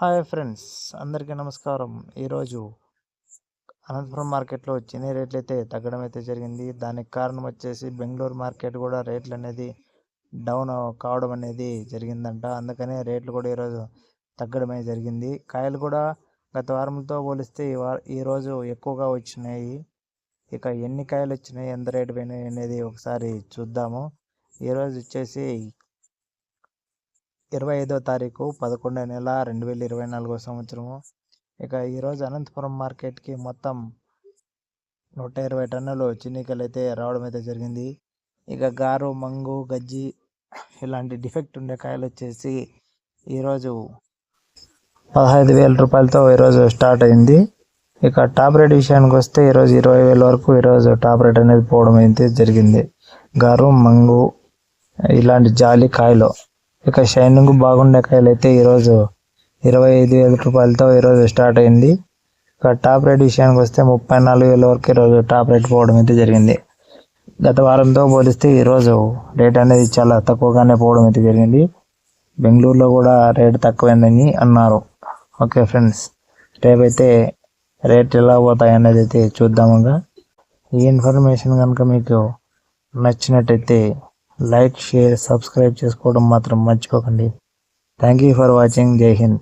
Hi friends అందరికీ నమస్కారం. ఈరోజు అనంతపురం మార్కెట్లో చిన్ని రేట్లు అయితే తగ్గడం అయితే జరిగింది. దానికి కారణం వచ్చేసి బెంగళూరు మార్కెట్ కూడా రేట్లు అనేది డౌన్ కావడం అనేది జరిగిందంట. అందుకనే రేట్లు కూడా ఈరోజు తగ్గడమే జరిగింది. కాయలు కూడా గత వారంతో పోలిస్తే ఈరోజు ఎక్కువగా వచ్చినాయి. ఇక ఎన్ని కాయలు వచ్చినాయి ఎంత రేటు పోయినాయి అనేది ఒకసారి చూద్దాము. ఈరోజు వచ్చేసి ఇరవై ఐదో తారీఖు పదకొండో నెల రెండు వేల ఇరవై నాలుగో సంవత్సరము. ఇక ఈరోజు అనంతపురం మార్కెట్కి మొత్తం నూట ఇరవై టన్నులు చిన్నికలు అయితే రావడం అయితే జరిగింది. ఇక గారు మంగు గజ్జి ఇలాంటి డిఫెక్ట్ ఉండే కాయలు వచ్చేసి ఈరోజు పదహైదు వేల రూపాయలతో ఈరోజు స్టార్ట్ అయింది. ఇక టాప్ రేట్ విషయానికి వస్తే ఈరోజు ఇరవై వేల వరకు ఈరోజు టాప్ రేట్ అనేది పోవడం అయితే జరిగింది. గారు మంగు ఇలాంటి జాలి కాయలు ఇక షైనింగ్ బాగుండే కాయలు అయితే ఈరోజు ఇరవై ఐదు వేల రూపాయలతో ఈరోజు స్టార్ట్ అయింది. ఇక టాప్ రేట్ విషయానికి వస్తే ముప్పై నాలుగు వేల వరకు ఈరోజు టాప్ రేట్ పోవడం అయితే జరిగింది. గత వారంతో పోలిస్తే ఈరోజు రేట్ అనేది చాలా తక్కువగానే పోవడం అయితే జరిగింది. బెంగళూరులో కూడా రేట్ తక్కువైందని అన్నారు. ఓకే ఫ్రెండ్స్ రేపైతే రేట్ ఎలా పోతాయి అనేది అయితే చూద్దాముగా. ఈ ఇన్ఫర్మేషన్ కనుక మీకు నచ్చినట్టయితే లైక్ షేర్ సబ్స్క్రైబ్ చేసుకోవడం మాత్రం మర్చిపోకండి. థ్యాంక్ యూ ఫర్ వాచింగ్ జై హింద్